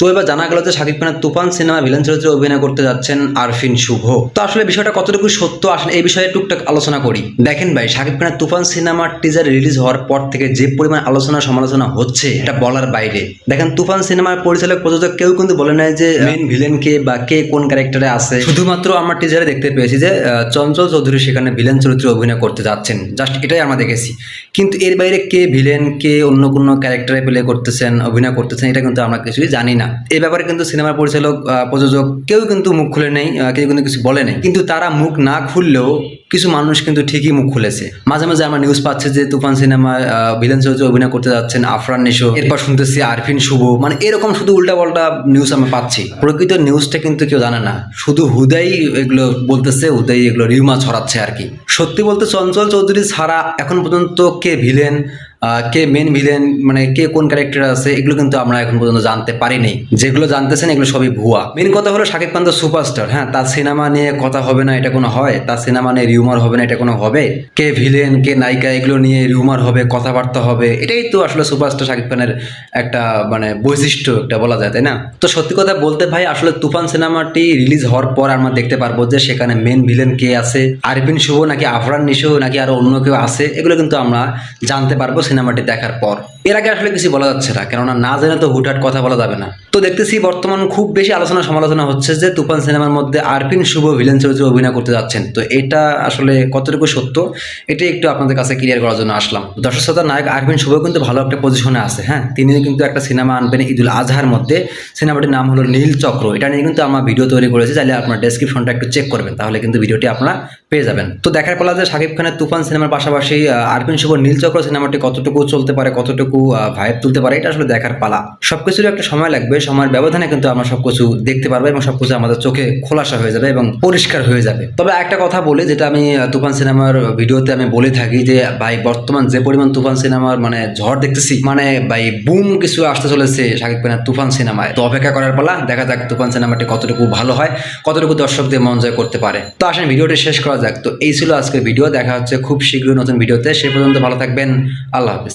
তো এবার জানা গেল যে শাকিব খানের তুফান সিনেমা ভিলেন চরিত্রে অভিনয় করতে যাচ্ছেন আরফিন শুভ। তো আসলে বিষয়টা কতটুকু সত্য আসলে এই বিষয়ে টুকটাক আলোচনা করি। দেখেন ভাই, শাকিব খানের তুফান সিনেমার টিজার রিলিজ হওয়ার পর থেকে যে পরিমাণ আলোচনা সমালোচনা হচ্ছে, এটা বলার বাইরে। দেখেন, তুফান সিনেমার পরিচালক, প্রযোজক কেউ কিন্তু বলে নাই যে মেন ভিলেন কে বা কে কোন ক্যারেক্টারে আছে। শুধুমাত্র আমরা টিজারে দেখতে পেয়েছি যে চঞ্চল চৌধুরী সেখানে ভিলেন চরিত্রে অভিনয় করতে যাচ্ছেন। জাস্ট এটাই আমরা দেখেছি। কিন্তু এর বাইরে কে ভিলেন কে অন্য কোনো ক্যারেক্টারে প্লে করতেছেন, অভিনয় করতেছেন, এটা কিন্তু আমরা কিছুই জানি না। এই ব্যাপারে কিন্তু সিনেমার পরিচালক প্রযোজক কেউ কিন্তু মুখ খুলে নেই কেউ কিন্তু কিছু বলে নেই। কিন্তু তারা মুখ না খুললেও কিছু মানুষ কিন্তু ঠিকই মুখ খুলেছে। মাঝে মাঝে আমরা নিউজ পাচ্ছি যে তুফান সিনেমায় ভিলেন চরিত্রে অভিনয় করতে যাচ্ছেন আফরান নিশো, এরপর শুনতেছি আরফিন শুভ। মানে এরকম শুধু উল্টা পাল্টা নিউজ আমরা পাচ্ছি। প্রকৃত নিউজটা কিন্তু কেউ জানে না। শুধু হুদাই এগুলো বলতেছে, হুদাই এগুলো রিউমা ছড়াচ্ছে আর কি। সত্যি বলতে চঞ্চল চৌধুরী ছাড়া এখন পর্যন্ত কে ভিলেন কে মেন ভিলেন মানে কে কোন ক্যারেক্টার আছে, এগুলো কিন্তু আমরা এখন পর্যন্ত জানতে পারিনি। যেগুলো জানতেছেন, এগুলো সবই ভুয়া। মেন কথা হলো শাকিব খান তো সুপারস্টার হ্যাঁ তার সিনেমা নিয়ে কথা হবে না, এটা কোনো হয়? তার সিনেমা নিয়ে রিউমার হবে না, এটা কোনো হবে? কে ভিলেন কে নায়িকা, এগুলো নিয়ে রিউমার হবে, কথাবার্তা হবে? এটাই তো আসলে সুপারস্টার শাকিব খানের একটা মানে বৈশিষ্ট্য একটা বলা যায়, তাই না? তো সত্যি কথা বলতে ভাই, আসলে তুফান সিনেমাটি রিলিজ হওয়ার পর আমরা দেখতে পারব যে সেখানে মেন ভিলেন কে আছে? আরবিন শুভ নাকি আফরান নিশো নাকি আরও অন্য কেউ আছে? এগুলো কিন্তু আমরা জানতে পারব সিনেমাটি দেখার পর। এর আগে আসলে কিছু বলা যাচ্ছে না কেননা না জেনে তো হুটহাট কথা বলা যাবে না। তো দেখতেছি বর্তমান খুব বেশি আলোচনা সমালোচনা হচ্ছে যে তুফান সিনেমার মধ্যে আরফিন শুভ ভিলেন চরিত্রে অভিনয় করতে যাচ্ছেন। তো এটা আসলে কতটুকু সত্য এটা একটু আপনাদের কাছে ক্লিয়ার করার জন্য আসলাম। দর্শক শ্রোতা নায়ক আরফিন শুভ কিন্তু ভালো একটা পজিশনে আছে হ্যাঁ? তিনি কিন্তু একটা সিনেমা আনবেন ঈদুল আজহার মধ্যে। সিনেমাটির নাম হলো নীল চক্র। এটা নিয়ে কিন্তু আমরা ভিডিও তৈরি করেছি চাইলে আপনার ডেসক্রিপশনটা একটু চেক করবেন তাহলে কিন্তু ভিডিওটি আপনারা পেয়ে যাবেন। তো দেখার পালা যে শাকিব খানের তুফান সিনেমার পাশাপাশি আহ, আরফিন শুভ নীল চক্র সিনেমাটি কতটুকু চলতে পারে, কতটুকু ভাইব তুলতে পারে, এটা আসলে দেখার পালা। সবকিছুর একটা সময় লাগবে, সময়ের ব্যবধানে কিন্তু আমরা সবকিছু দেখতে পারব এবং সবকিছু আমাদের চোখে খোলাসা হয়ে যাবে এবং পরিষ্কার হয়ে যাবে। তবে একটা কথা বলি, যেটা আমি তুফান সিনেমার ভিডিওতে আমি বলে থাকি যে, ভাই, বর্তমান যে পরিমাণ তুফান সিনেমার মানে ঝড় দেখতেছি মানে ভাই, বুম কিছু আসতে চলেছে শাকিব খানের তুফান সিনেমায়। তো অপেক্ষা করার পালা, দেখা যাক তুফান সিনেমাটি কতটুকু ভালো হয়, কতটুকু দর্শকদের মন জয় করতে পারে। তো আসেন, ভিডিওটি শেষ করা যাক। তো এই ছিল আজকের ভিডিও, দেখা হচ্ছে খুব শীঘ্রই নতুন ভিডিওতে। সে পর্যন্ত ভালো থাকবেন। আল্লাহ bis